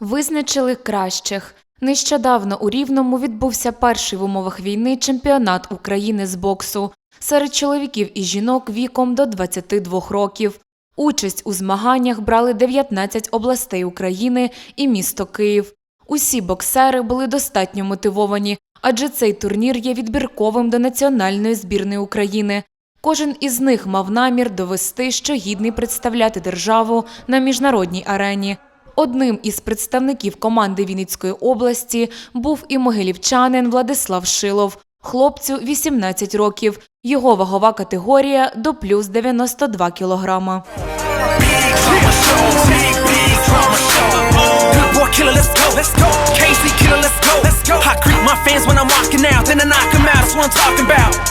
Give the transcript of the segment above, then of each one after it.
Визначили кращих. Нещодавно у Рівному відбувся перший в умовах війни чемпіонат України з боксу серед чоловіків і жінок віком до 22 років. Участь у змаганнях брали 19 областей України і місто Київ. Усі боксери були достатньо мотивовані, адже цей турнір є відбірковим до національної збірної України. Кожен із них мав намір довести, що гідний представляти державу на міжнародній арені. Одним із представників команди Вінницької області був і могилівчанин Владислав Шилов. Хлопцю 18 років. Його вагова категорія до плюс 92 кілограма. Let's go. Let's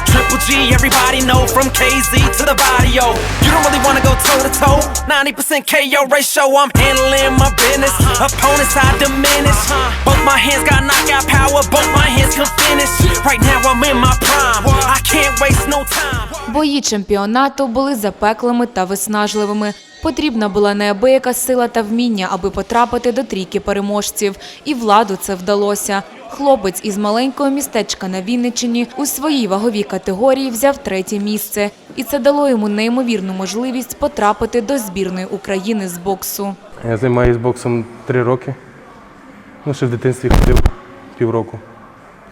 go. Triple G, everybody know from KZ to the body, yo. You don't really wanna go toe to toe. 90% KO ratio, I'm handling my business. Opponents I diminish. Both my hands got knockout power, both my hands can finish. Right now I'm in my prime. I can't waste no time. Бої чемпіонату були запеклими та виснажливими. Потрібна була неабияка сила та вміння, аби потрапити до трійки переможців. І владу це вдалося. Хлопець із маленького містечка на Вінниччині у своїй ваговій категорії взяв третє місце. І це дало йому неймовірну можливість потрапити до збірної України з боксу. Я займаюся боксом три роки. Ну, ще в дитинстві ходив півроку.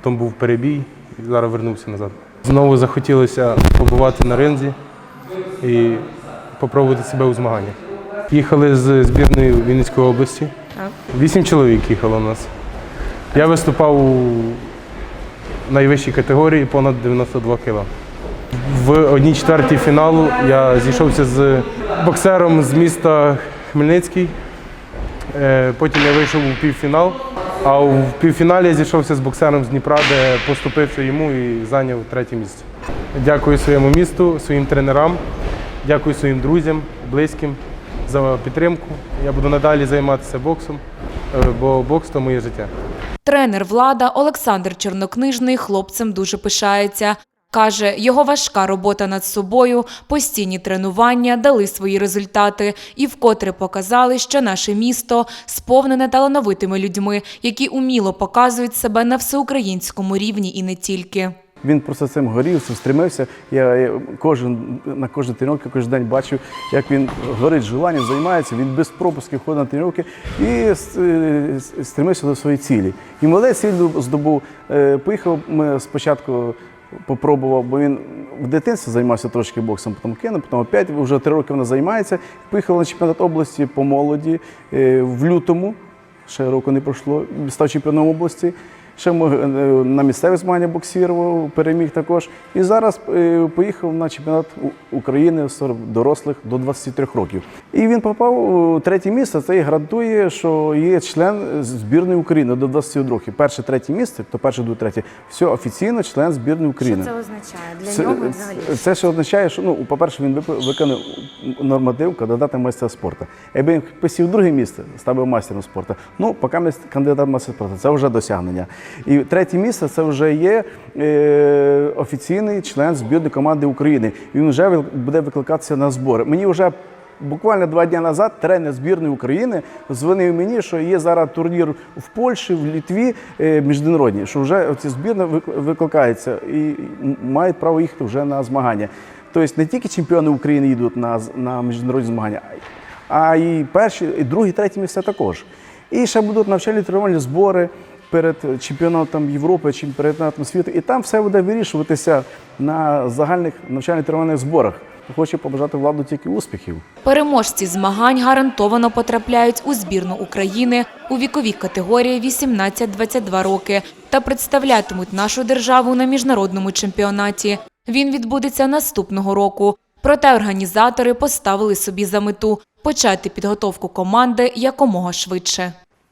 Потім був перебій і зараз вернувся назад. Знову захотілося побувати на ринзі і спробувати себе у змаганнях. Їхали з збірної Вінницької області. Вісім чоловік їхало у нас. Я виступав у найвищій категорії понад 92 кг. В одній четвертій фіналу я зійшовся з боксером з міста Хмельницький. Е, Потім я вийшов у півфінал. А у півфіналі я зійшовся з боксером з Дніпра, де поступився йому і зайняв третє місце. Дякую своєму місту, своїм тренерам, дякую своїм друзям, близьким за підтримку. Я буду надалі займатися боксом, е, бо бокс то моє життя. Тренер влада Олександр Чорнокнижний хлопцем дуже пишається. Каже, його важка робота над собою, постійні тренування дали свої результати і вкотре показали, що наше місто сповнене талановитими людьми, які уміло показують себе на всеукраїнському рівні і не тільки. Він просто цим горів, стремився. Я, я кожен на кожен тренування, кожен день бачив, як він горить желанням, займається. Він без пропусків ходить на тренування і е, стремився до своєї цілі. І молодець ціль здобув. Е, Поїхав ми спочатку. Попробував, бо він в дитинстві займався трошки боксом, потім кинув, потім опять вже три роки вона займається. Поїхав на чемпіонат області по молоді е, в лютому. Ще року не пройшло, став чемпіоном області. Ще ми, е, на місцеві змагання боксував, переміг також. І зараз е, поїхав на чемпіонат України серед дорослих до 23 років. І він попав у третє місце. Це і гарантує, що є член збірної України до 22 років. Перше, третє місце, то перше, друге, третє. Все офіційно член збірної України. Що це означає для Це, нього взагалі? це, ще означає, що ну, по-перше, він вип- виконав норматив кандидата майстра спорту. Якби він посів друге місце, став би майстером спорту. Ну, поки кандидат в майстра спорту, це вже досягнення. І третє місце це вже є е, офіційний член збірної команди України. Він вже буде викликатися на збори. Мені вже. Буквально два дні назад тренер збірної України дзвонив мені, що є зараз турнір в Польщі, в Літві е, міжнародні, що вже ці збірні вик- викликаються і мають право їхати вже на змагання. Тобто не тільки чемпіони України їдуть на, на міжнародні змагання, а і перші, і другі, треті місця також. І ще будуть навчальні тренувальні збори перед чемпіонатом Європи, чемпіонатом світу. І там все буде вирішуватися на загальних навчальних тренувальних зборах. Хочу побажати владу тільки успіхів. Переможці змагань гарантовано потрапляють у збірну України у віковій категорії 18-22 роки та представлятимуть нашу державу на міжнародному чемпіонаті. Він відбудеться наступного року. Проте організатори поставили собі за мету почати підготовку команди якомога швидше.